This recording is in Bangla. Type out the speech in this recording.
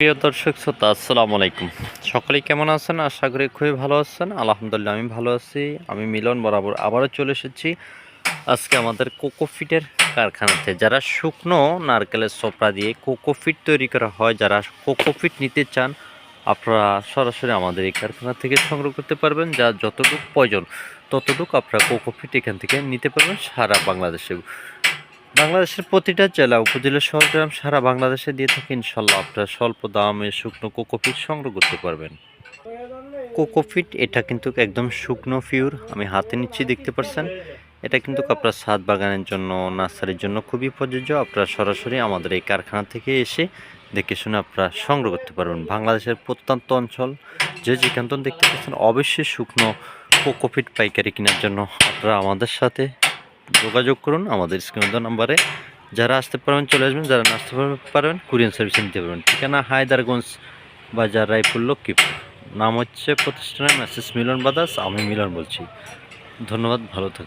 প্রিয় দর্শক শ্রোতা, আসসালামু আলাইকুম। সকলেই কেমন আছেন? আশা করি খুবই ভালো আছেন। আলহামদুলিল্লাহ, আমি ভালো আছি। আমি মিলন বরাবর আবারও চলে এসেছি আজকে আমাদের কোকোফিটের কারখানাতে। যারা শুকনো নারকেলের সোপড়া দিয়ে কোকোফিট তৈরি করা হয়, যারা কোকোফিট নিতে চান, আপনারা সরাসরি আমাদের এই কারখানা থেকে সংগ্রহ করতে পারবেন। যা যতটুকু প্রয়োজন, ততটুকু আপনারা কোকোফিট এখান থেকে নিতে পারবেন সারা বাংলাদেশে বাংলাদেশের প্রতিটা জেলা, উপজেলা শহরগ্রাম সারা বাংলাদেশে দিয়ে থাকে ইনশাল্লাহ। আপনারা স্বল্প দামে শুকনো কোকোপিট সংগ্রহ করতে পারবেন। কোকোফিট এটা কিন্তু একদম শুকনো ফিউর আমি হাতে নিচ্ছি, দেখতে পাচ্ছেন। এটা কিন্তু আপনার ছাদ বাগানের জন্য, নার্সারির জন্য খুবই প্রযোজ্য। আপনারা সরাসরি আমাদের এই কারখানা থেকে এসে দেখে শুনে আপনারা সংগ্রহ করতে পারবেন। বাংলাদেশের প্রত্যন্ত অঞ্চল, যে যেখান দেখতে পাচ্ছেন, অবশ্যই শুকনো কোকোফিট পাইকারি কেনার জন্য আপনারা আমাদের সাথে যোগাযোগ করুন আমাদের স্ক্রিন নাম্বারে। যারা আসতে পারবেন, চলে আসবেন, যারা না আসতে পারবেন কুরিয়ান সার্ভিস নিতে পারবেন। ঠিকানা হায়দারগঞ্জ বাজার, রায়পুর, লক্ষ্মীপুর। নাম হচ্ছে প্রতিষ্ঠানের মেসেজ মিলন বাদাস আমি মিলন বলছি। ধন্যবাদ, ভালো থাকেন।